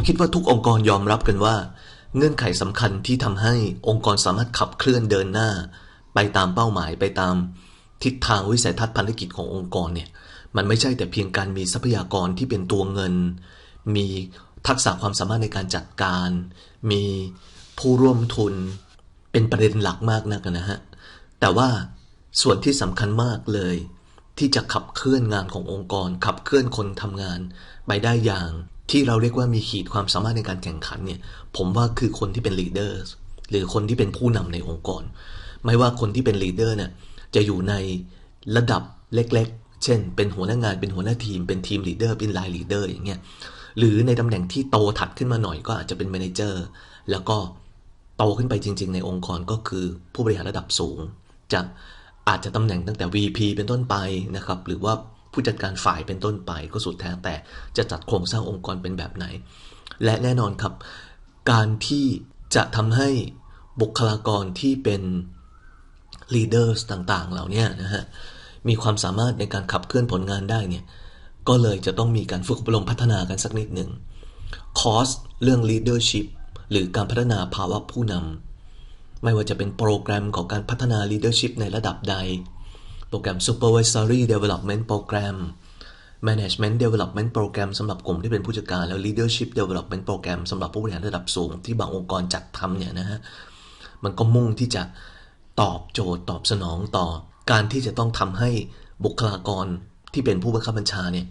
ผมคิดว่าทุกองค์กรยอมรับกันว่า เงื่อนไขสำคัญที่ทำให้องค์กรสามารถขับเคลื่อนเดินหน้า ไปตามเป้าหมายไปตามทิศทางวิสัยทัศน์พันธกิจขององค์กรเนี่ยมันไม่ใช่แต่เพียงการมีทรัพยากรที่เป็นตัวเงิน มีทักษะความสามารถในการจัดการ มีผู้ร่วมทุน เป็นประเด็นหลักมากนักนะฮะ แต่ว่าส่วนที่สำคัญมากเลย ที่จะขับเคลื่อนงานขององค์กร ขับเคลื่อนคนทำงาน ไปได้อย่าง ที่เราเรียกว่ามีขีดความสามารถในการแข่งขันเนี่ย ผมว่าคือคนที่เป็นลีดเดอร์หรือคนที่เป็นผู้นำในองค์กร ไม่ว่าคนที่เป็นลีดเดอร์เนี่ยจะอยู่ในระดับเล็กๆ เช่น เป็นหัวหน้างาน เป็นหัวหน้าทีม เป็นทีมลีดเดอร์ เป็นไลน์ลีดเดอร์อย่างเงี้ย หรือในตำแหน่งที่โตถัดขึ้นมาหน่อยก็อาจจะเป็นแมเนเจอร์ แล้วก็โตขึ้นไปจริง ๆ ในองค์กรก็คือผู้บริหารระดับสูง จะอาจจะตำแหน่งตั้งแต่ VP เป็นต้นไปนะครับ หรือว่า ผู้จัดการฝ่ายเป็นต้นไปก็สุดแท้แต่จะจัดโครงสร้างองค์กรเป็นแบบไหน และแน่นอนครับ การที่จะทำให้บุคลากรที่เป็น leaders ต่างๆ เหล่านี้นะฮะมีความสามารถในการขับเคลื่อนผลงานได้เนี่ยก็เลยจะต้องมีการฝึกอบรมพัฒนากันสักนิดหนึ่งคอร์สเรื่อง leadership หรือการพัฒนาภาวะผู้นำไม่ว่าจะเป็นโปรแกรมของการพัฒนา leadership ในระดับใด โปรแกรม supervisory development program management development program สำหรับกลุ่มที่เป็นผู้จัดการแล้ว leadership development program สำหรับผู้บริหารระดับสูงที่บางองค์กรจัดทำเนี่ยนะฮะมันก็มุ่งที่จะตอบโจทย์ตอบสนองต่อ การที่จะต้องทำให้บุคลากรที่เป็นผู้บังคับบัญชาเนี่ย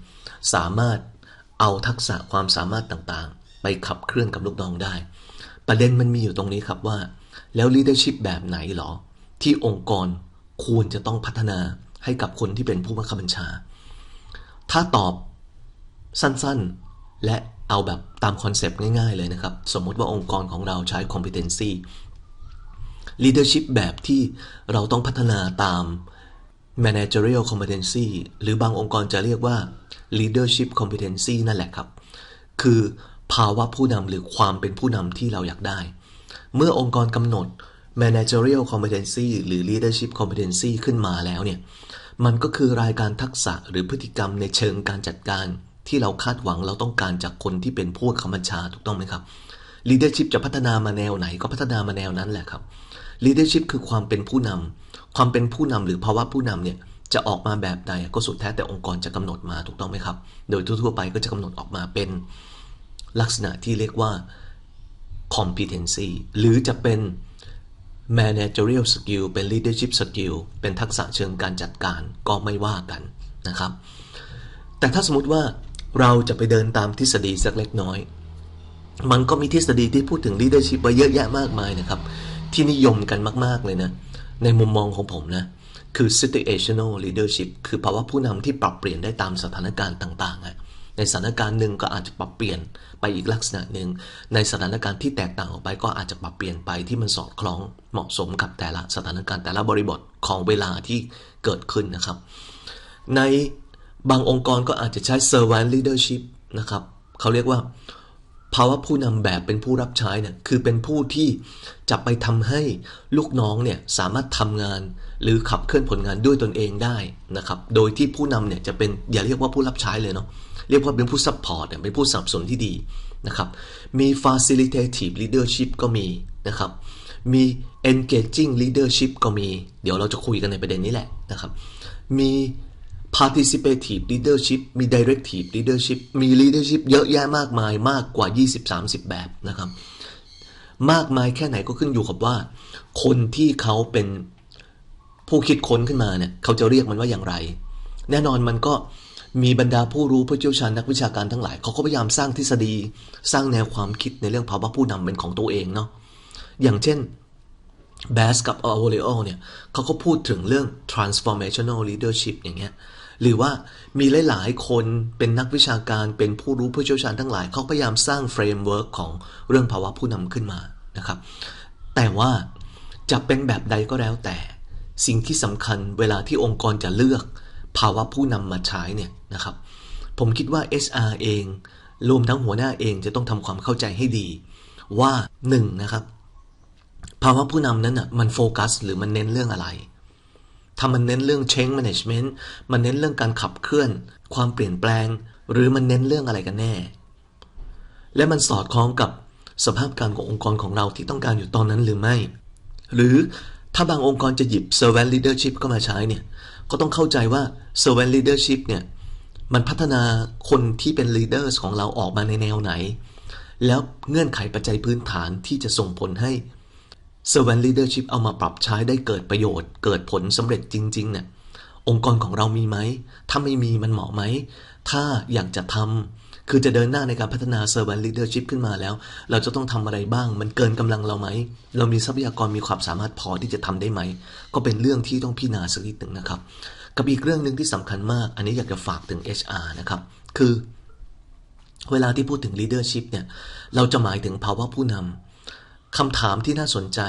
สามารถเอาทักษะความสามารถต่างๆ ไปขับเคลื่อนกับลูกน้องได้ ประเด็นมันมีอยู่ตรงนี้ครับว่า แล้ว leadership แบบไหนหรอ ที่องค์กร ควรจะต้องพัฒนาให้กับคนที่เป็นผู้บังคับบัญชา ถ้าตอบสั้นๆ และเอาแบบตามคอนเซปต์ง่ายๆ เลยนะครับ สมมติว่าองค์กรของเราใช้ competency leadership แบบที่เราต้องพัฒนาตาม managerial competency หรือบางองค์กรจะเรียกว่า leadership competency นั่นแหละครับ คือภาวะผู้นำหรือความเป็นผู้นำที่เราอยากได้ เมื่อองค์กรกำหนด managerial competency หรือ leadership competency ขึ้นมาแล้วเนี่ย มันก็คือรายการทักษะหรือพฤติกรรมในเชิงการจัดการ ที่เราคาดหวังเราต้องการจากคนที่เป็นผู้คำบัญชาถูกต้องไหมครับ leadership จะพัฒนามาแนวไหนก็พัฒนามาแนวนั้นแหละครับ leadership คือความเป็นผู้นำความเป็นผู้นำหรือภาวะผู้นำเนี่ยจะออกมาแบบใดก็สุดแท้แต่องค์กรจะกำหนดมาถูกต้องไหมครับ โดยทั่วๆไปก็จะกำหนดออกมาเป็นลักษณะที่เรียกว่า competency หรือจะเป็น managerial skill เป็น leadership skill เป็นทักษะเชิงการจัดการก็ไม่ว่ากันนะครับ แต่ถ้าสมมติว่าเราจะไปเดินตามทฤษฎีสักเล็กน้อย มันก็มีทฤษฎีที่พูดถึง leadership ไว้เยอะแยะมากมายนะครับ ที่นิยมกันมาก ๆ เลยนะ ในมุมมองของผมนะ คือ situational leadership คือภาวะผู้นำที่ปรับเปลี่ยนได้ตามสถานการณ์ต่างๆ ในสถานการณ์หนึ่งก็อาจจะปรับเปลี่ยนไปอีกลักษณะหนึ่ง ในสถานการณ์ที่แตกต่างออกไปก็อาจจะปรับเปลี่ยนไปที่มันสอดคล้องเหมาะสมกับแต่ละสถานการณ์แต่ละบริบทของเวลาที่เกิดขึ้นนะครับ ในบางองค์กรก็อาจจะใช้ servant leadership นะครับเขาเรียกว่าภาวะผู้นำแบบเป็นผู้รับใช้เนี่ยคือเป็นผู้ที่จะไปทำให้ลูกน้องเนี่ยสามารถทำงาน หรือขับเคลื่อนผลงานด้วยตนเองได้นะครับ โดยที่ผู้นำเนี่ยจะเป็นอย่าเรียกว่าผู้รับใช้เลยเนาะ เรียกว่าเป็นผู้ซัพพอร์ตเป็นผู้สนับสนุนที่ดีนะครับมี facilitative leadership ก็มีนะครับมี engaging leadership ก็มี เดี๋ยวเราจะคุยกันในประเด็นนี้แหละนะครับมี participative leadership มี directive leadership มี leadership เยอะแยะมากมายมากกว่า 20-30 แบบนะครับมากมายแค่ไหนก็ขึ้นอยู่กับว่า คนที่เขาเป็นผู้คิดค้นขึ้นมาเนี่ยเขาจะเรียกมันว่าอย่างไร แน่นอนมันก็ มีบรรดาผู้รู้ผู้เชี่ยวชาญนักวิชาการทั้งหลายเขาก็พยายามสร้างทฤษฎี สร้างแนวความคิดในเรื่องภาวะผู้นำเป็นของตัวเองเนาะอย่างเช่นแบสกับอโวเลโอเนี่ยเขาก็พูดถึงเรื่อง transformational leadership อย่างเงี้ยหรือว่ามีหลาย ๆ คนเป็นนักวิชาการเป็นผู้รู้ผู้เชี่ยวชาญทั้งหลาย เขาพยายามสร้างเฟรมเวิร์กของเรื่องภาวะผู้นำขึ้นมานะครับ แต่ว่าจะเป็นแบบใดก็แล้วแต่ สิ่งที่สำคัญเวลาที่องค์กรจะเลือก ภาวะผู้นำมาใช้เนี่ยนะครับ ผมคิดว่า HR เองรวมทั้งหัวหน้าเองจะต้องทำความเข้าใจให้ดี ว่า1นนะครับ ภาวะผู้นำนั้นอะมันโฟกัส หรือมันเน้นเรื่องอะไรถ้ามันเน้นเรื่อง change management มันเน้นเรื่องการขับเคลื่อน ความเปลี่ยนแปลง หรือมันเน้นเรื่องอะไรกันแน่ และมันสอดคล้องกับสภาพการขององค์กรของเราที่ต้องการอยู่ตอนนั้นหรือไม่ หรือ ถ้าบางองค์กรจะหยิบ servant leadership เข้ามาใช้เนี่ย ก็ต้องเข้าใจว่า servant leadership เนี่ย มันพัฒนาคนที่เป็น leaders ของเราออกมาในแนวไหน แล้วเงื่อนไขปัจจัยพื้นฐานที่จะส่งผลให้ servant leadership เอามาปรับใช้ได้เกิดประโยชน์ เกิดผลสำเร็จจริงๆเนี่ยองค์กรของเรามีไหม ถ้าไม่มีมันเหมาะไหม ถ้าอยากจะทำ คือจะเดินหน้าในการพัฒนา servant leadership ขึ้นมาแล้ว เราจะต้องทำอะไรบ้าง มันเกินกำลังเราไหม เรามีทรัพยากรมีความสามารถพอที่จะทำได้ไหม ก็เป็นเรื่องที่ต้องพิจารณาสักนิดหนึ่งนะครับ กับอีกเรื่องหนึ่งที่สำคัญมาก อันนี้อยากจะฝากถึง HR นะครับ คือ เวลาที่พูดถึง leadership เนี่ย เราจะหมายถึงภาวะผู้นำคำถามที่น่าสนใจ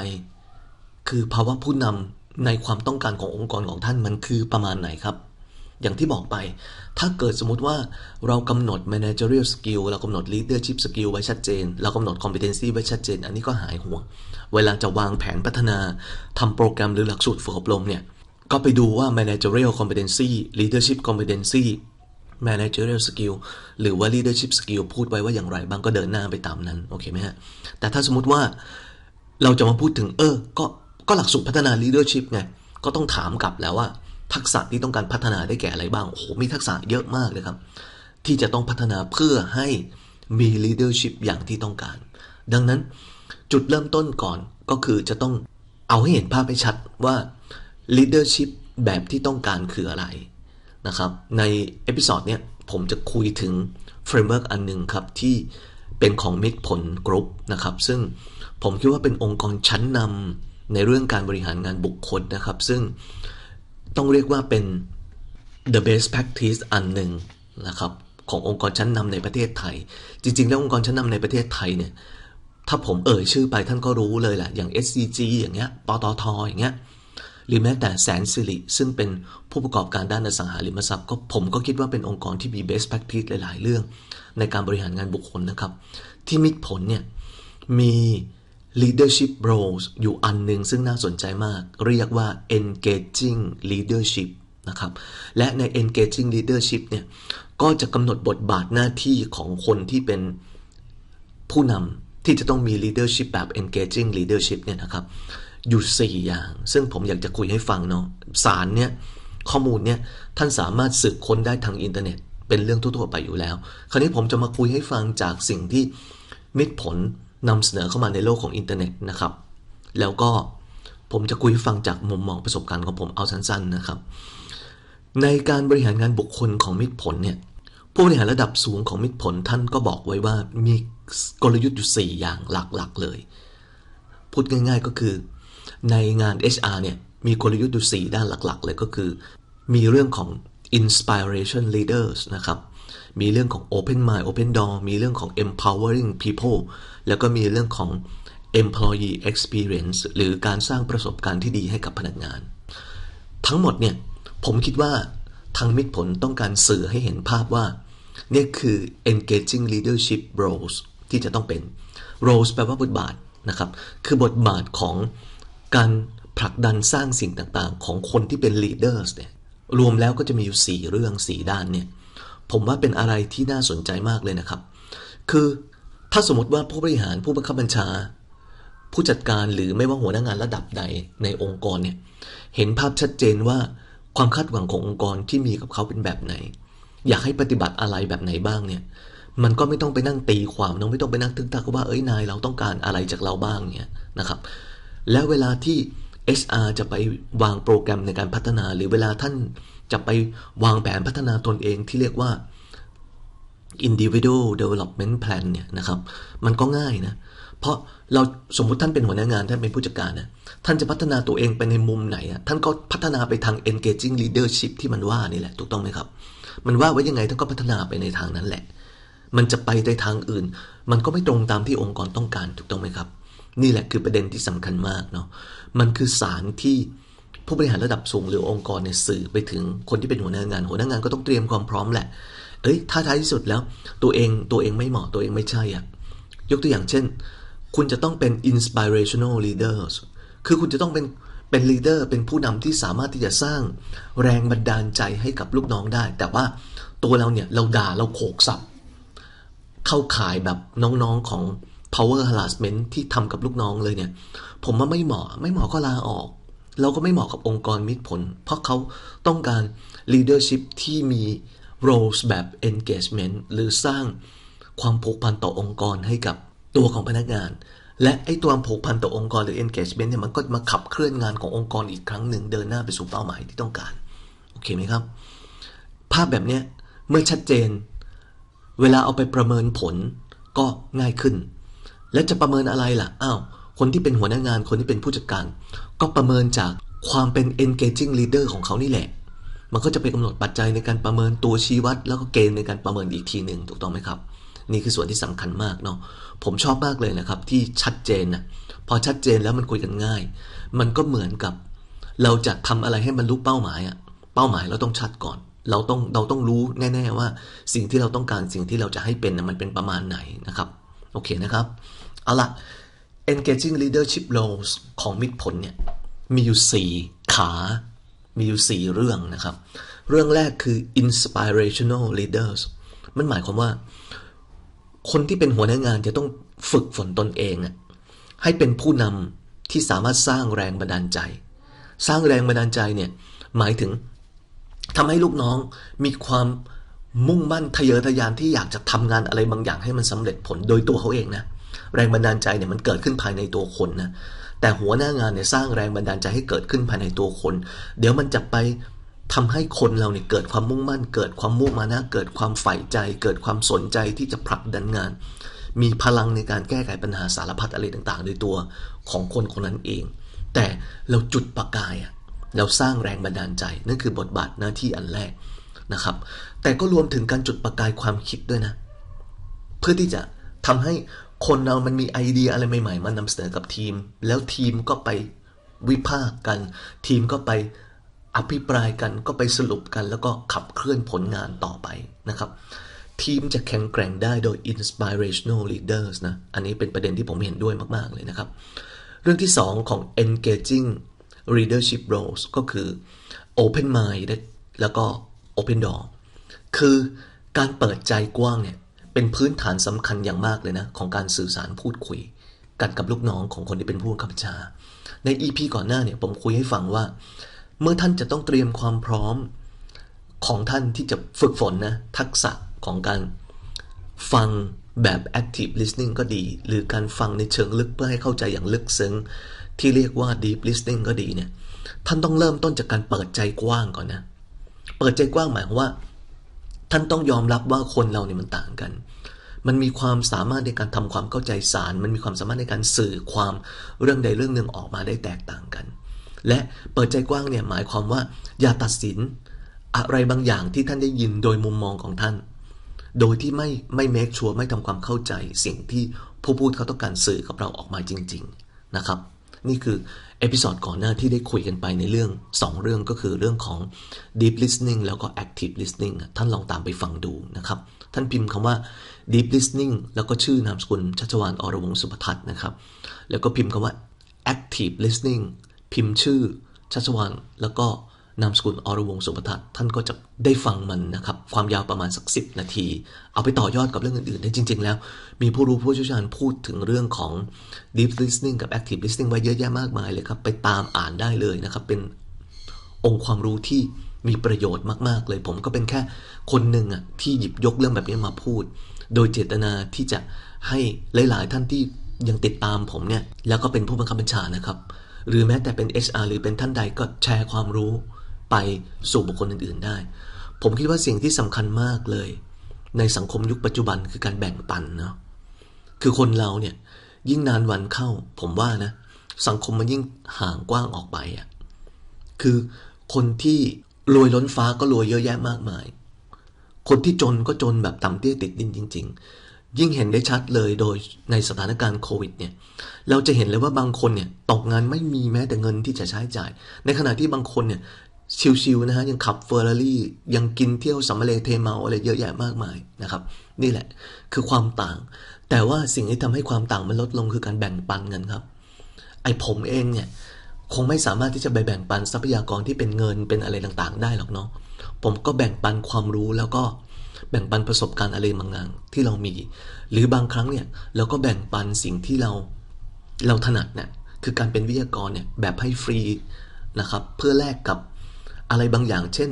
คือภาวะผู้นำในความต้องการขององค์กรของท่านมันคือประมาณไหนครับ อย่างที่บอกไป ถ้าเกิดสมมติว่าเรากำหนด managerial skill เรากำหนด leadership skill ไว้ชัดเจน เรากำหนด competency ไว้ชัดเจน อันนี้ก็หายห่วง เวลาจะวางแผนพัฒนาทำโปรแกรมหรือหลักสูตรฝึกอบรมเนี่ย ก็ไปดูว่า managerial competency leadership competency managerial skill หรือว่า leadership skill พูดไว้ว่าอย่างไรบ้างก็เดินหน้าไปตามนั้น โอเคไหมฮะ แต่ถ้าสมมติว่าเราจะมาพูดถึงเออ ก็ก็หลักสูตรพัฒนา leadership ไง ก็ต้องถามกลับแล้วว่า ทักษะที่ต้องการพัฒนาได้แก่อะไรบ้าง โอ้โห มีทักษะเยอะมากเลยครับ ที่จะต้องพัฒนาเพื่อให้มี leadership อย่างที่ต้องการ ดังนั้นจุดเริ่มต้นก่อนก็คือจะต้องเอาให้เห็นภาพให้ชัดว่า leadership แบบที่ต้องการคืออะไรนะครับ ในเอพิ o d ดเนี้ยผมจะคุยถึง framework อันหนึ่งครับที่เป็นของมิตรผลกรุ๊ปนะครับ ซึ่งผมคิดว่าเป็นองค์กรชั้นนำในเรื่องการบริหารงานบุคคลนะครับ ซึ่ง ต้องเรียกว่าเป็น the best practice อันหนึ่งนะครับขององค์กรชั้นนำในประเทศไทย จริง ๆ แล้วองค์กรชั้นนำในประเทศไทยเนี่ยถ้าผมเอ่ยชื่อไปท่านก็รู้เลยแหละอย่าง SCG อย่างเงี้ยปตทอย่างเงี้ยหรือแม้แต่แสนสิริซึ่งเป็นผู้ประกอบการด้านอสังหาริมทรัพย์ก็ผมก็คิดว่าเป็นองค์กรที่มี best practice หลาย ๆ เรื่อง ในการบริหารงานบุคคลนะครับ ที่มิตรผลเนี่ยมี leadership roles อยู่อันหนึ่งซึ่งน่าสนใจมาก เรียกว่า engaging leadership นะครับ และใน engaging leadership เนี่ย ก็จะกำหนดบทบาทหน้าที่ของคนที่เป็นผู้นำที่จะต้องมี leadership แบบ engaging leadership เนี่ยนะครับ อยู่ 4 อย่าง ซึ่งผมอยากจะคุยให้ฟังเนาะสารเนี่ย ข้อมูลเนี่ย ท่านสามารถสืบค้นได้ทางอินเทอร์เน็ต เป็นเรื่องทั่วๆไปอยู่แล้ว คราวนี้ผมจะมาคุยให้ฟังจากสิ่งที่มิตรผล นำเสนอเข้ามาในโลกของอินเทอร์เน็ตนะครับ แล้วก็ผมจะคุยฟังจากมุมมองประสบการณ์ของผมเอาสั้นๆนะครับ ในการบริหารงานบุคคลของมิตรผลเนี่ยผู้บริหารระดับสูงของมิตรผลท่านก็บอกไว้ว่ามีกลยุทธ์อยู่ 4 อย่างหลักๆเลย พูดง่ายๆก็คือ ในงาน HR เนี่ยมีกลยุทธ์อยู่ 4 ด้านหลักๆ เลยก็คือ มีเรื่องของ inspiration leaders นะครับ มีเรื่องของ open mind open door มีเรื่องของ empowering people แล้วก็มีเรื่องของ employee experience หรือการสร้างประสบการณ์ที่ดีให้กับพนักงาน ทั้งหมดเนี่ย ผมคิดว่าทางมิตรผลต้องการสื่อให้เห็นภาพว่า เนี่ยคือ engaging leadership roles ที่จะต้องเป็น roles แปลว่าบทบาทนะครับ คือบทบาทของการผลักดันสร้างสิ่งต่างๆ ของคนที่เป็น leaders เนี่ย รวมแล้วก็จะมีอยู่ 4 เรื่อง 4 ด้านเนี่ย ผมว่าเป็นอะไรที่น่าสนใจมากเลยนะครับ คือถ้าสมมติว่าผู้บริหารผู้บังคับบัญชา ผู้จัดการหรือไม่ว่าหัวหน้างานระดับใดในองค์กรเนี่ย เห็นภาพชัดเจนว่าความคาดหวังขององค์กรที่มีกับเขาเป็นแบบไหน อยากให้ปฏิบัติอะไรแบบไหนบ้างเนี่ย มันก็ไม่ต้องไปนั่งตีความน้องไม่ต้องไปนั่งทึกทักว่าเอ้ยนายเราต้องการอะไรจากเราบ้างเนี่ยนะครับ แล้วเวลาที่ HR จะไปวางโปรแกรมในการพัฒนา หรือเวลาท่านจะไปวางแผนพัฒนาตนเองที่เรียกว่า individual development plan เนี่ยนะครับ มันก็ง่ายนะ เพราะเราสมมุติท่านเป็นหัวหน้างาน ท่านเป็นผู้จัดการนะ ท่านจะพัฒนาตัวเองไปในมุมไหนอะ ท่านก็พัฒนาไปทาง engaging leadership ที่มันว่านี่แหละ ถูกต้องไหมครับ มันว่าไว้ยังไงท่านก็พัฒนาไปในทางนั้นแหละ มันจะไปในทางอื่น มันก็ไม่ตรงตามที่องค์กรต้องการ ถูกต้องไหมครับ นี่แหละคือประเด็นที่สำคัญมากเนาะ มันคือสารที่ผู้บริหารระดับสูงหรือองค์กรเนี่ยสื่อไปถึงคนที่เป็นหัวหน้างาน หัวหน้างานก็ต้องเตรียมความพร้อมแหละ เอ้ย ถ้าท้ายที่สุดแล้ว ตัวเองตัวเองไม่เหมาะตัวเองไม่ใช่อะ ยกตัวอย่างเช่น คุณจะต้องเป็น inspirational leaders คือคุณจะต้องเป็นเป็น leader เป็นผู้นำที่สามารถที่จะสร้างแรงบันดาลใจให้กับลูกน้องได้ แต่ว่าตัวเราเนี่ยเราด่าเราโขกสับ เข้าข่ายแบบน้องๆของ power harassment ที่ทำกับลูกน้องเลยเนี่ย ผมว่าไม่เหมาะ ไม่เหมาะก็ลาออกเราก็ไม่เหมาะกับองค์กรมิตรผล เพราะเขาต้องการ leadership ที่มี roles แบบ engagement หรือสร้างความผูกพันต่อองค์กรให้กับตัวของพนักงาน และไอ้ตัวผูกพันต่อองค์กรหรือ engagement เนี่ยมันก็มาขับเคลื่อนงานขององค์กรอีกครั้งหนึ่งเดินหน้าไปสู่เป้าหมายที่ต้องการโอเคไหมครับ ภาพแบบเนี้ยเมื่อชัดเจน เวลาเอาไปประเมินผลก็ง่ายขึ้น และจะประเมินอะไรล่ะอ้าวคนที่เป็นหัวหน้างานคนที่เป็นผู้จัดการ ก็ประเมินจากความเป็น engaging leader ของเขานี่แหละ มันก็จะไปกำหนดปัจจัยในการประเมินตัวชี้วัด แล้วก็เกณฑ์ในการประเมินอีกทีหนึ่งถูกต้องไหมครับ นี่คือส่วนที่สำคัญมากเนาะผมชอบมากเลยนะครับ ที่ชัดเจนนะพอชัดเจนแล้วมันคุยกันง่าย มันก็เหมือนกับ เราจะทำอะไรให้มันรู้เป้าหมายอะเป้าหมายเราต้องชัดก่อน เราต้องเราต้องรู้แน่ ๆ ว่า สิ่งที่เราต้องการสิ่งที่เราจะให้เป็นนะมันเป็นประมาณไหนนะครับ โอเคนะครับ เอาละ engaging leadership roles ของมิตรผลเนี่ย มีอยู่ 4 ขา มีอยู่ 4 เรื่องนะครับ เรื่องแรกคือ inspirational leaders มันหมายความว่า คนที่เป็นหัวหน้างานจะต้องฝึกฝนตนเอง ให้เป็นผู้นำที่สามารถสร้างแรงบันดาลใจ สร้างแรงบันดาลใจเนี่ย หมายถึงทำให้ลูกน้องมีความมุ่งมั่นทะเยอทะยานที่อยากจะทำงานอะไรบางอย่างให้มันสำเร็จผลโดยตัวเขาเองนะ แรงบันดาลใจเนี่ยมันเกิดขึ้นภายในตัวคนนะแต่หัวหน้างานเนี่ยสร้างแรงบันดาลใจให้เกิดขึ้นภายในตัวคน เดี๋ยวมันจะไปทำให้คนเราเนี่ยเกิดความมุ่งมั่น เกิดความมุ่งมานะเกิดความใฝ่ใจ เกิดความสนใจที่จะผลักดันงาน มีพลังในการแก้ไขปัญหาสารพัดอะไรต่างๆ โดยตัวของคนคนนั้นเอง แต่เราจุดประกายอะเราสร้างแรงบันดาลใจนั่นคือบทบาทหน้าที่อันแรกนะครับ แต่ก็รวมถึงการจุดประกายความคิดด้วยนะ เพื่อที่จะทำให้ คนเรามันมีไอเดียอะไรใหม่ๆ มานำเสนอกับทีม แล้วทีมก็ไปวิพากษ์กัน ทีมก็ไปอภิปรายกันก็ไปสรุปกันแล้วก็ขับเคลื่อนผลงานต่อไปนะครับ ทีมจะแข็งแกร่งได้โดย inspirational leaders นะ อันนี้เป็นประเด็นที่ผมเห็นด้วยมาก ๆ เลยนะครับ เรื่องที่สองของ engaging leadership roles ก็คือ open mind แล้วก็ open door คือการเปิดใจกว้างเนี่ย พื้นฐานสำคัญอย่างมากเลยนะ ของการสื่อสารพูดคุย กันกับลูกน้องของคนที่เป็นผู้ขับบัญชา ใน EP ก่อนหน้าเนี่ยผมคุยให้ฟังว่า เมื่อท่านจะต้องเตรียมความพร้อมของท่านที่จะฝึกฝนนะทักษะของการฟังแบบ active listening ก็ดี หรือการฟังในเชิงลึกเพื่อให้เข้าใจอย่างลึกซึ้ง ที่เรียกว่า deep listening ก็ดีเนี่ยท่านต้องเริ่มต้นจากการเปิดใจกว้างก่อนนะ เปิดใจกว้างหมายความว่า ท่านต้องยอมรับว่าคนเราเนี่ยมันต่างกัน มันมีความสามารถในการทำความเข้าใจสาร มันมีความสามารถในการสื่อความเรื่องใดเรื่องหนึ่งออกมาได้แตกต่างกัน และเปิดใจกว้างเนี่ยหมายความว่าอย่าตัดสินอะไรบางอย่างที่ท่านได้ยินโดยมุมมองของท่าน โดยที่ไม่ไม่เมคชัวร์ไม่ทำความเข้าใจสิ่งที่ผู้พูดเขาต้องการสื่อกับเราออกมาจริง ๆนะครับ นี่คือ เอพิซอดก่อนหน้าที่ได้คุยกันไปในเรื่อง 2 เรื่องก็คือเรื่องของ deep listening แล้วก็ active listening ท่านลองตามไปฟังดูนะครับ ท่านพิมพ์คำว่า deep listening แล้วก็ชื่อนามสกุลชัชวานอรวงสุภทัศน์นะครับ แล้วก็พิมพ์คำว่า active listening พิมพ์ชื่อชัชวานแล้วก็ นามสกุลอรวงสุภทัศน์ท่านก็จะได้ฟังมันนะครับ ความยาวประมาณสักสินาที เอาไปต่อยอดกับเรื่องอื่นๆ ได้จริง ๆ แล้ว มีผู้รู้ผู้เชี่ยวชาญพูดถึงเรื่องของ deep listening กับ active listening ไว้เยอะแยะมากมายเลยครับ ไปตามอ่านได้เลยนะครับ เป็นองค์ความรู้ที่มีประโยชน์มากๆ เลย ผมก็เป็นแค่คนหนึ่งอะที่หยิบยกเรื่องแบบนี้มาพูด โดยเจตนาที่จะให้หลายๆ ท่านที่ยังติดตามผมเนี่ยแล้วก็เป็นผู้บังคับบัญชานะครับ หรือแม้แต่เป็น HR หรือเป็นท่านใดก็แชร์ความรู้ ไปสู่บุคคลอื่น ๆได้ ผมคิดว่าสิ่งที่สำคัญมากเลย ในสังคมยุคปัจจุบันคือการแบ่งปันเนาะคือคนเราเนี่ยยิ่งนานวันเข้า ผมว่านะ สังคมมันยิ่งห่างกว้างออกไปอะ่ะคือคนที่รวยล้นฟ้าก็รวยเยอะแยะมากมาย คนที่จนก็จนแบบต่ำเตี้ยติดดินจริง ๆ ยิ่งเห็นได้ชัดเลยโดยในสถานการณ์โควิดเนี่ย เราจะเห็นเลยว่าบางคนเนี่ยตกงานไม่มีแม้แต่เงินที่จะใช้จ่าย ในขณะที่บางคนเนี่ย ชิวๆนะฮะยังขับเฟอร์รารี่ยังกินเที่ยวสัมมาเลเทเมาอะไรเยอะแยะมากมายนะครับ นี่แหละคือความต่าง แต่ว่าสิ่งที่ทำให้ความต่างมันลดลงคือการแบ่งปันกันครับ ไอ้ผมเองเนี่ยคงไม่สามารถที่จะไปแบ่งปันทรัพยากรที่เป็นเงินเป็นอะไรต่างๆ ได้หรอกเนาะผมก็แบ่งปันความรู้แล้วก็แบ่งปันประสบการณ์อะไรบางอย่างที่เรามี หรือบางครั้งเนี่ยเราก็แบ่งปันสิ่งที่เราเราถนัดเนี่ยคือการเป็นวิทยากรเนี่ยแบบให้ฟรีนะครับ เพื่อแลกกับ อะไรบางอย่าง เช่น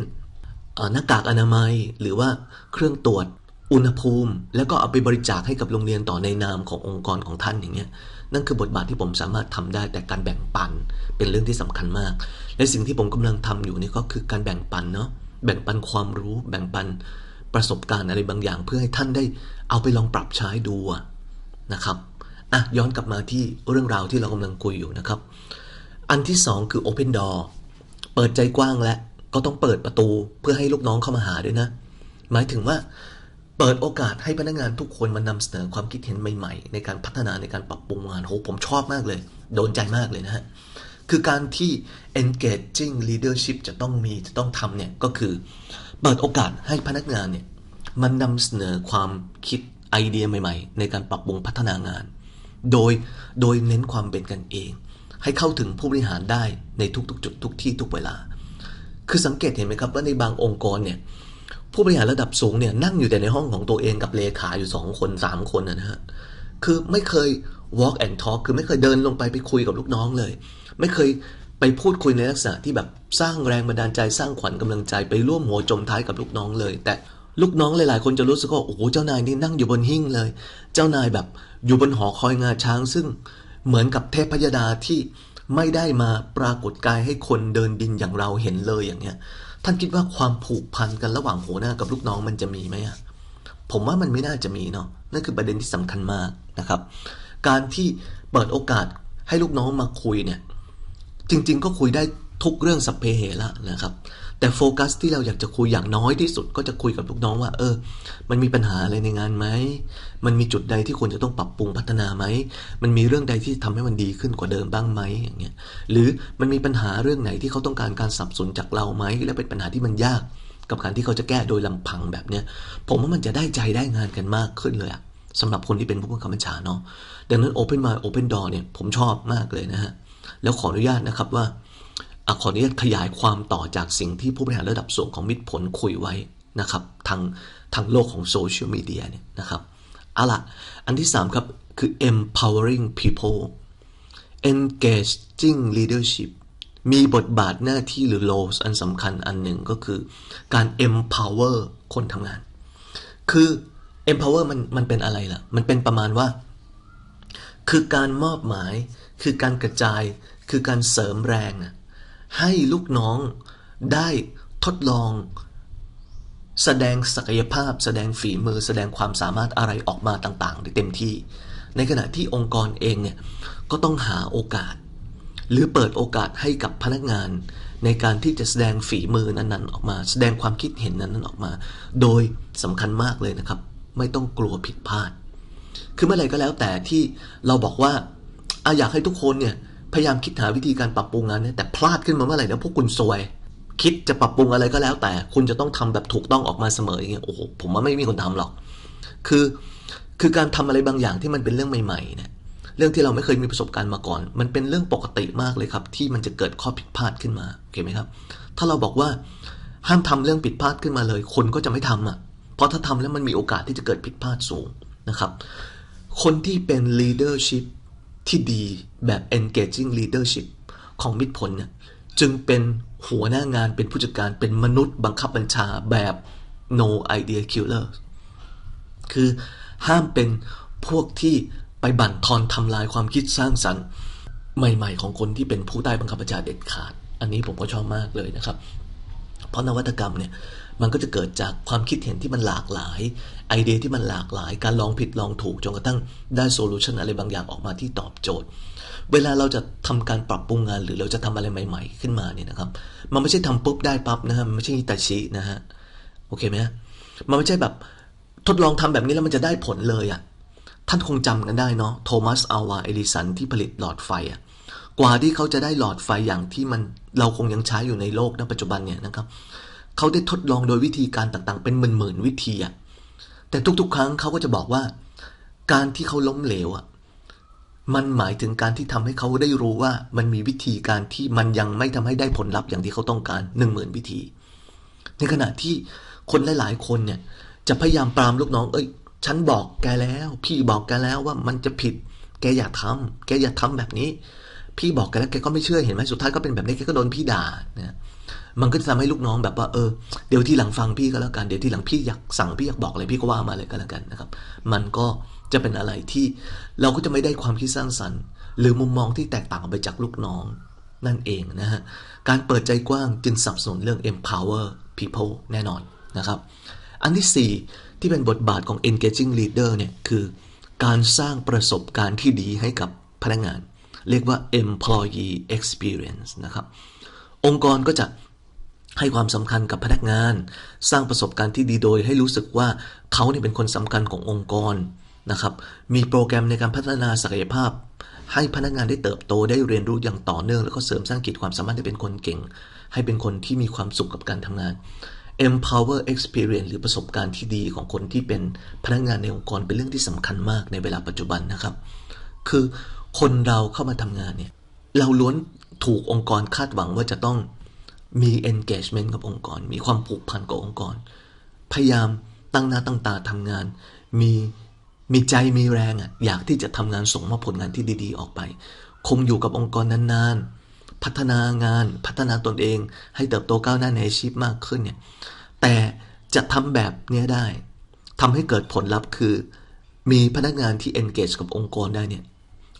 หน้ากากอนามัยหรือว่าเครื่องตรวจอุณหภูมิ แล้วก็เอาไปบริจาคให้กับโรงเรียนต่อในนามขององค์กรของท่านอย่างเงี้ยนั่นคือบทบาทที่ผมสามารถทำได้แต่การแบ่งปันเป็นเรื่องที่สำคัญมาก และสิ่งที่ผมกำลังทำอยู่นี่ก็คือการแบ่งปันเนาะแบ่งปันความรู้ แบ่งปันประสบการณ์อะไรบางอย่าง เพื่อให้ท่านได้เอาไปลองปรับใช้ดูนะครับอะย้อนกลับมาที่เรื่องราวที่เรากำลังคุยอยู่นะครับ อันที่สองคือ Open Door เปิดใจกว้างและ ก็ต้องเปิดประตูเพื่อให้ลูกน้องเข้ามาหาด้วยนะ หมายถึงว่าเปิดโอกาสให้พนักงานทุกคนมานำเสนอความคิดเห็นใหม่ๆ ในการพัฒนาในการปรับปรุงงานโหผมชอบมากเลย โดนใจมากเลยนะฮะ คือการที่ engaging leadership จะต้องมีจะต้องทำเนี่ย ก็คือเปิดโอกาสให้พนักงานเนี่ยมันนำเสนอความคิดไอเดียใหม่ๆ ในการปรับปรุงพัฒนางาน โดยโดยเน้นความเป็นกันเอง ให้เข้าถึงผู้บริหารได้ในทุกๆ จุดทุกที่ทุกเวลา คือสังเกตเห็นไหมครับว่าในบางองค์กรเนี่ยผู้บริหารระดับสูงเนี่ยนั่งอยู่แต่ในห้องของตัวเองกับเลขาอยู่สองคนสามคนนะฮะคือไม่เคย walk and talk คือไม่เคยเดินลงไปไปคุยกับลูกน้องเลย ไม่เคยไปพูดคุยในลักษณะที่แบบสร้างแรงบันดาลใจสร้างขวัญกำลังใจไปร่วมหัวจมท้ายกับลูกน้องเลย แต่ลูกน้องหลายๆ คนจะรู้สึกว่าโอ้โหเจ้านายนี่นั่งอยู่บนหิ้งเลย เจ้านายแบบอยู่บนหอคอยงาช้าง ซึ่งเหมือนกับเทพพยดาที่ ไม่ได้มาปรากฏกายให้คนเดินดินอย่างเราเห็นเลยอย่างเนี้ย ท่านคิดว่าความผูกพันกันระหว่างหัวหน้ากับลูกน้องมันจะมีไหมอะผมว่ามันไม่น่าจะมีเนาะนั่นคือประเด็นที่สำคัญมากนะครับ การที่เปิดโอกาสให้ลูกน้องมาคุยเนี่ย จริง ๆ ก็คุยได้ทุกเรื่องสัพเพเหระนะครับ แต่โฟกัสที่เราอยากจะคุยอย่างน้อยที่สุดก็จะคุยกับลูกน้องว่า เออ มันมีปัญหาอะไรในงานไหม มันมีจุดใดที่ควรจะต้องปรับปรุงพัฒนาไหม มันมีเรื่องใดที่ทำให้มันดีขึ้นกว่าเดิมบ้างไหมอย่างเงี้ย หรือมันมีปัญหาเรื่องไหนที่เขาต้องการการสับสนจากเราไหม และเป็นปัญหาที่มันยากกับการที่เขาจะแก้โดยลำพังแบบเนี้ย ผมว่ามันจะได้ใจได้งานกันมากขึ้นเลยอะสำหรับคนที่เป็นผู้บังคับบัญชาเนาะ ดังนั้น Open Mind Open Door เนี่ยผมชอบมากเลยนะฮะ แล้วขออนุญาตนะครับว่า ขออนุญาตขยายความต่อจากสิ่งที่ผู้บริหารระดับสูงของมิตรผลคุยไว้นะครับทางทางโลกของโซเชียลมีเดียเนี่ยนะครับเอาละอันที่ 3 ครับ คือ empowering people engaging leadership มีบทบาทหน้าที่หรือ roles อันสำคัญอันหนึ่งก็คือการ empower คนทำงาน คือ empower มันมันเป็นอะไรล่ะ มันเป็นประมาณว่า คือการมอบหมาย คือการกระจาย คือการเสริมแรง ให้ลูกน้องได้ทดลอง แสดงศักยภาพ แสดงฝีมือ แสดงความสามารถอะไรออกมาต่างๆได้เต็มที่ ในขณะที่องค์กรเองเนี่ยก็ต้องหาโอกาส หรือเปิดโอกาสให้กับพนักงาน ในการที่จะแสดงฝีมือนั้นๆ ออกมา แสดงความคิดเห็นนั้นๆออกมา โดยสำคัญมากเลยนะครับ ไม่ต้องกลัวผิดพลาด คือเมื่อไรก็แล้วแต่ที่เราบอกว่าอาอยากให้ทุกคนเนี่ย พยายามคิดหาวิธีการปรับปรุงงานเนี่ยแต่พลาดขึ้นมาเมื่อไหร่นะพวกคุณซวย คิดจะปรับปรุงอะไรก็แล้ว แต่คุณจะต้องทำแบบถูกต้องออกมาเสมออย่างเงี้ยโอ้โหผมว่าไม่มีคนทำหรอก คือคือการทำอะไรบางอย่างที่มันเป็นเรื่องใหม่ๆเนี่ยเรื่องที่เราไม่เคยมีประสบการณ์มาก่อน มันเป็นเรื่องปกติมากเลยครับ ที่มันจะเกิดข้อผิดพลาดขึ้นมาโอเคไหมครับ ถ้าเราบอกว่าห้ามทำเรื่องผิดพลาดขึ้นมาเลย คนก็จะไม่ทำอะ เพราะถ้าทำแล้วมันมีโอกาสที่จะเกิดผิดพลาดสูงนะครับ คนที่เป็น leadership ที่ดี แบบ engaging leadership ของมิตรผลเนี่ยจึงเป็นหัวหน้างานเป็นผู้จัดการเป็นมนุษย์บังคับบัญชาแบบ no idea killer คือห้ามเป็นพวกที่ไปบั่นทอนทำลายความคิดสร้างสรรค์ ใหม่ๆ ของคนที่เป็นผู้ใต้บังคับบัญชาเด็ดขาด อันนี้ผมก็ชอบมากเลยนะครับ เพราะนวัตกรรมเนี่ยมันก็จะเกิดจากความคิดเห็นที่มันหลากหลาย ไอเดียที่มันหลากหลาย การลองผิดลองถูกจนกระทั่งได้โซลูชันอะไรบางอย่างออกมาที่ตอบโจทย์ เวลาเราจะทำการปรับปรุงงาน หรือเราจะทำอะไรใหม่ ๆ ขึ้นมาเนี่ยนะครับ มันไม่ใช่ทำปุ๊บได้ปั๊บนะฮะมันไม่ใช่ตาชินะฮะโอเคไหมมันไม่ใช่แบบทดลองทำแบบนี้แล้วมันจะได้ผลเลยอะ่ะท่านคงจำกันได้เนาะโทมัสอาวาเอดิสันที่ผลิตหลอดไฟอะ่ะกว่าที่เขาจะได้หลอดไฟอย่างที่มันเราคงยังใช้อยู่ในโลกณปัจจุบันเนี่ยนะครับเขาได้ทดลองโดยวิธีการต่างๆ เป็นหมื่นๆวิธีอะแต่ทุกๆ ครั้งเขาก็จะบอกว่า การที่เขาล้มเหลวอะ มันหมายถึงการที่ทำให้เขาได้รู้ว่ามันมีวิธีการที่มันยังไม่ทำให้ได้ผลลัพธ์อย่างที่เขาต้องการหนึ่งหมื่นวิธี ในขณะที่คนหลาย ๆ คนเนี่ย จะพยายามปรามลูกน้อง เอ้ย ฉันบอกแกแล้ว พี่บอกแกแล้วว่ามันจะผิด แกอย่าทำแกอย่าทำแบบนี้ พี่บอกแกแล้วแกก็ไม่เชื่อเห็นไหมสุดท้ายก็เป็นแบบนี้แกก็โดนพี่ด่าเนี่ยมันก็จะทำให้ลูกน้องแบบว่าเออเดี๋ยวที่หลังฟังพี่ก็แล้วกันเดี๋ยวที่หลังพี่อยากสั่งพี่อยากบอกอะไรพี่ก็ว่ามาเลยก็แล้วกันนะครับ มันก็ จะเป็นอะไรที่เราก็จะไม่ได้ความคิดสร้างสรรค์ หรือมุมมองที่แตกต่างออกไปจากลูกน้อง นั่นเองนะฮะ การเปิดใจกว้างจึงสับสนเรื่อง empower people แน่นอนนะครับ อันที่ 4 ที่เป็นบทบาทของ engaging leader เนี่ยคือการสร้างประสบการณ์ที่ดีให้กับพนักงาน เรียกว่า employee experience นะครับ องค์กรก็จะให้ความสำคัญกับพนักงาน สร้างประสบการณ์ที่ดีโดยให้รู้สึกว่าเขาเนี่ยเป็นคนสำคัญขององค์กร นะครับ มีโปรแกรมในการพัฒนาศักยภาพ ให้พนักงานได้เติบโตได้เรียนรู้อย่างต่อเนื่อง แล้วก็เสริมสร้างกิจความสามารถให้เป็นคนเก่ง ให้เป็นคนที่มีความสุขกับการทำงาน empower experience หรือประสบการณ์ที่ดีของคนที่เป็นพนักงานในองค์กรเป็นเรื่องที่สำคัญมากในเวลาปัจจุบันนะครับ คือคนเราเข้ามาทำงานเนี่ยเราล้วนถูกองค์กรคาดหวังว่าจะต้องมี engagement กับองค์กร มีความผูกพันกับองค์กร พยายามตั้งหน้าตั้งตาทำงาน มี มีใจมีแรงอะอยากที่จะทำงานส่งมอบผลงานที่ดีๆ ออกไป คงอยู่กับองค์กรนานๆ พัฒนางานพัฒนาตนเอง ให้เติบโตก้าวหน้าในอาชีพมากขึ้นเนี่ยแต่จะทำแบบนี้ได้ทำให้เกิดผลลัพธ์คือ มีพนักงานที่ engage กับองค์กรได้เนี่ย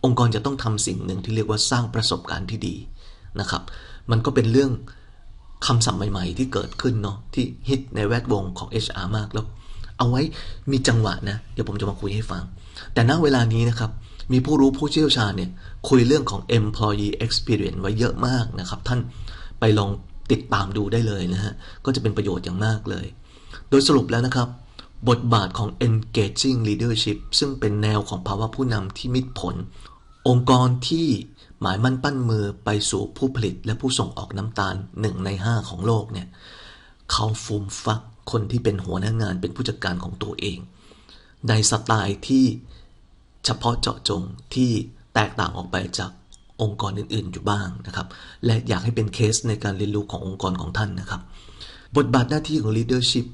องค์กรจะต้องทำสิ่งหนึ่งที่เรียกว่าสร้างประสบการณ์ที่ดีนะครับ มันก็เป็นเรื่องคำศัพท์ใหม่ ๆ ที่เกิดขึ้นเนาะที่ฮิตในแวดวงของ HR มากแล้ว เอาไว้มีจังหวะนะ เดี๋ยวผมจะมาคุยให้ฟัง แต่ณเวลานี้นะครับ มีผู้รู้ผู้เชี่ยวชาญเนี่ยคุยเรื่องของ employee experience ไว้เยอะมากนะครับ ท่านไปลองติดตามดูได้เลยนะฮะ ก็จะเป็นประโยชน์อย่างมากเลย โดยสรุปแล้วนะครับ บทบาทของ engaging leadership ซึ่งเป็นแนวของภาวะผู้นำที่มิตรผล องค์กรที่หมายมั่นปั้นมือไปสู่ผู้ผลิตและผู้ส่งออกน้ำตาลหนึ่งในห้าของโลกเนี่ยเขาฟูมฟัก คนที่เป็นหัวหน้างานเป็นผู้จัดการของตัวเอง ในสไตล์ที่เฉพาะเจาะจงที่แตกต่างออกไปจากองค์กรอื่น ๆ อยู่บ้างนะครับ และอยากให้เป็นเคสในการเรียนรู้ขององค์กรของท่านนะครับ บทบาทหน้าที่ของ leadership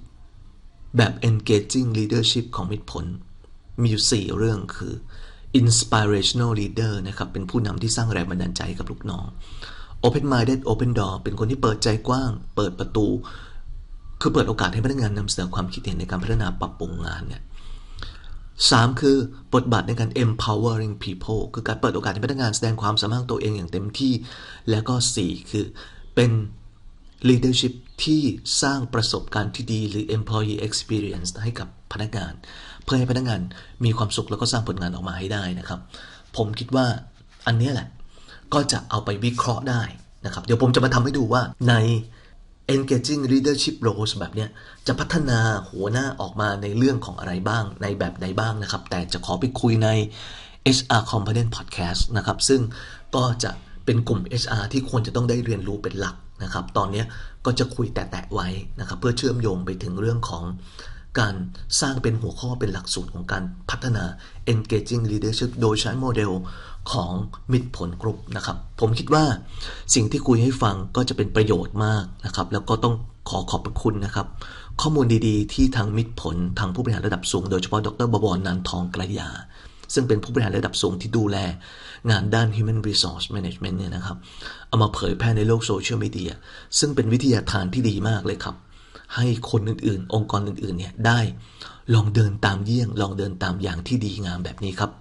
แบบ engaging leadership ของมิตรผล มีอยู่ 4 เรื่องคือ inspirational leader นะครับ เป็นผู้นำที่สร้างแรงบันดาลใจกับลูกน้อง open minded open door เป็นคนที่เปิดใจกว้าง เปิดประตู คือเปิดโอกาสให้พนักงานนำเสนอความคิดเห็นในการพัฒนาปรับปรุงงานเนี่ยสามคือบทบาทในการ empowering people คือการเปิดโอกาสให้พนักงานแสดงความสามารถตัวเองอย่างเต็มที่ แล้วก็สี่คือเป็น leadership ที่สร้างประสบการณ์ที่ดีหรือ employee experience ให้กับพนักงาน เพื่อให้พนักงานมีความสุขแล้วก็สร้างผลงานออกมาให้ได้นะครับ ผมคิดว่าอันนี้แหละ ก็จะเอาไปวิเคราะห์ได้นะครับ เดี๋ยวผมจะมาทำให้ดูว่าใน engaging leadership roles แบบเนี้ยจะพัฒนาหัวหน้าออกมาในเรื่องของอะไรบ้างในแบบใดบ้างนะครับ แต่จะขอไปคุยใน HR Component Podcast นะครับซึ่งก็จะเป็นกลุ่ม HR ที่ควรจะต้องได้เรียนรู้เป็นหลักนะครับ ตอนนี้ก็จะคุยแตะๆไว้นะครับ เพื่อเชื่อมโยงไปถึงเรื่องของ การสร้างเป็นหัวข้อเป็นหลักสูตรของการพัฒนา engaging leadership โดยใช้โมเดลของมิตรผลกรุ๊ปนะครับ ผมคิดว่าสิ่งที่คุยให้ฟังก็จะเป็นประโยชน์มากนะครับ แล้วก็ต้องขอขอบคุณนะครับ ข้อมูลดีๆ ที่ทางมิตรผลทางผู้บริหารระดับสูง โดยเฉพาะดรบวรนันทองกระยา ซึ่งเป็นผู้บริหารระดับสูงที่ดูแล งานด้าน Human Resource Management เนี่ยนะครับ เอามาเผยแพร่ในโลกโซเชียลมีเดียซึ่งเป็นวิทยาทานที่ดีมากเลยครับ ให้คนอื่นๆ องค์กรอื่นๆเนี่ยได้ลองเดินตามเยี่ยง ลองเดินตามอย่างที่ดีงามแบบนี้ครับ